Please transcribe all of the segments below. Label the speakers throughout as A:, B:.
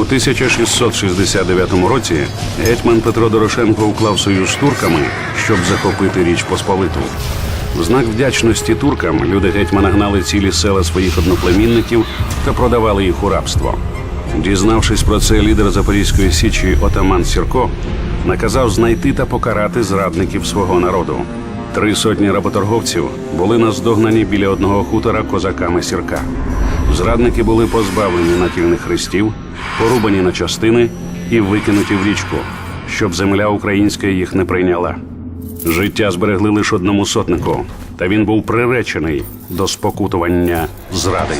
A: 1669 році гетьман Петро Дорошенко уклав союз з турками, щоб захопити Річ Посполиту. В знак вдячності туркам люди гетьмана гнали цілі села своїх одноплемінників та продавали їх у рабство. Дізнавшись про це, лідер Запорізької січі отаман Сірко наказав знайти та покарати зрадників свого народу. Три сотні работорговців були наздогнані біля одного хутора козаками сірка. Зрадники були позбавлені натільних хрестів, порубані на частини і викинуті в річку, щоб земля українська їх не прийняла. Життя зберегли лише одному сотнику, та він був приречений до спокутування зради.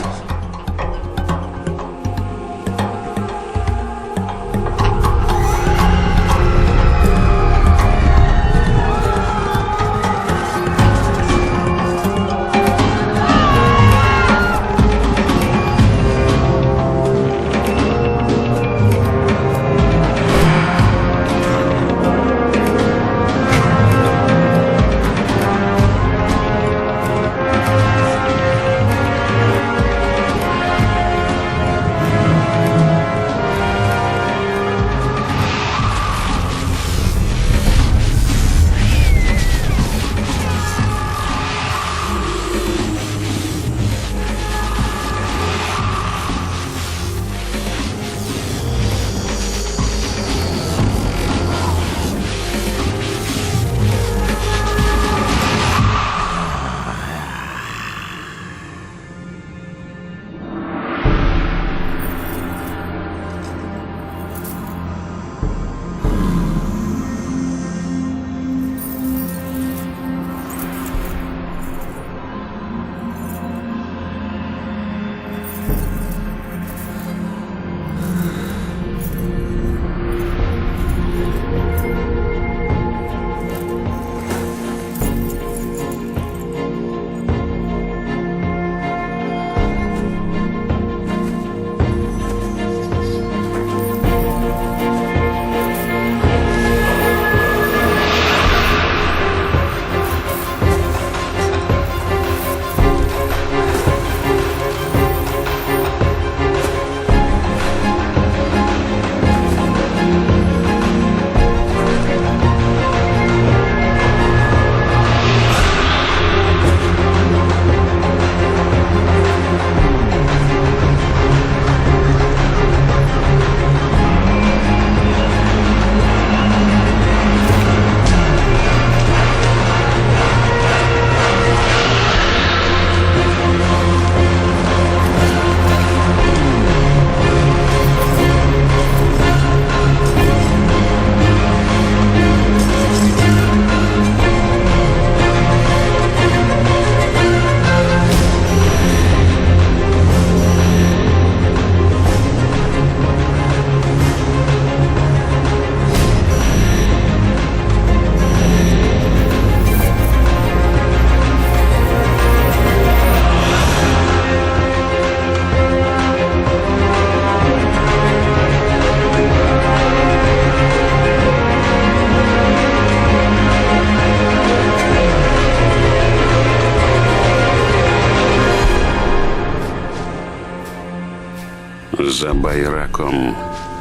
A: Байраком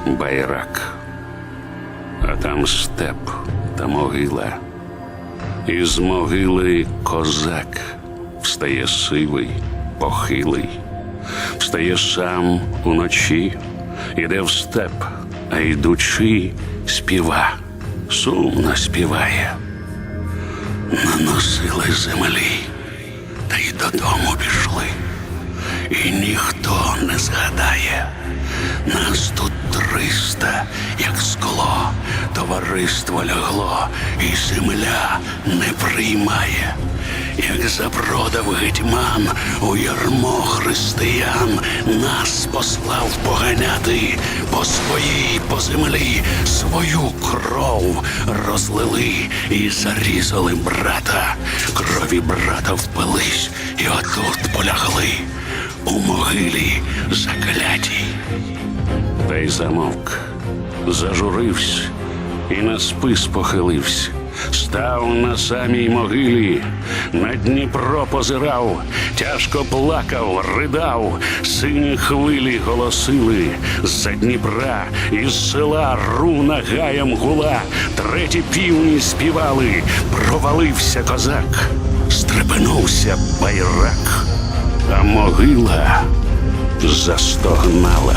A: байрак, а там степ та могила. Із могили козак встає сивий, похилий, встає сам уночі, іде в степ, а йдучи, співа, сумно співає. Наносили землі, та й додому пішли і ніхто не згадає. Нас тут триста, як скло, товариство лягло, і земля не приймає. Як запродав гетьман у ярмо християн, нас послав поганяти по своїй по землі свою кров розлили і зарізали брата. Крові брата впились, і отут полягли у могилі заклятій. Та й замовк, зажурився і на спис похилився. Став на самій могилі, на Дніпро позирав, тяжко плакав, ридав, сині хвилі голосили з-за Дніпра, із села руна гаєм гула, треті півні співали, провалився козак, стрепенувся байрак, а могила застогнала.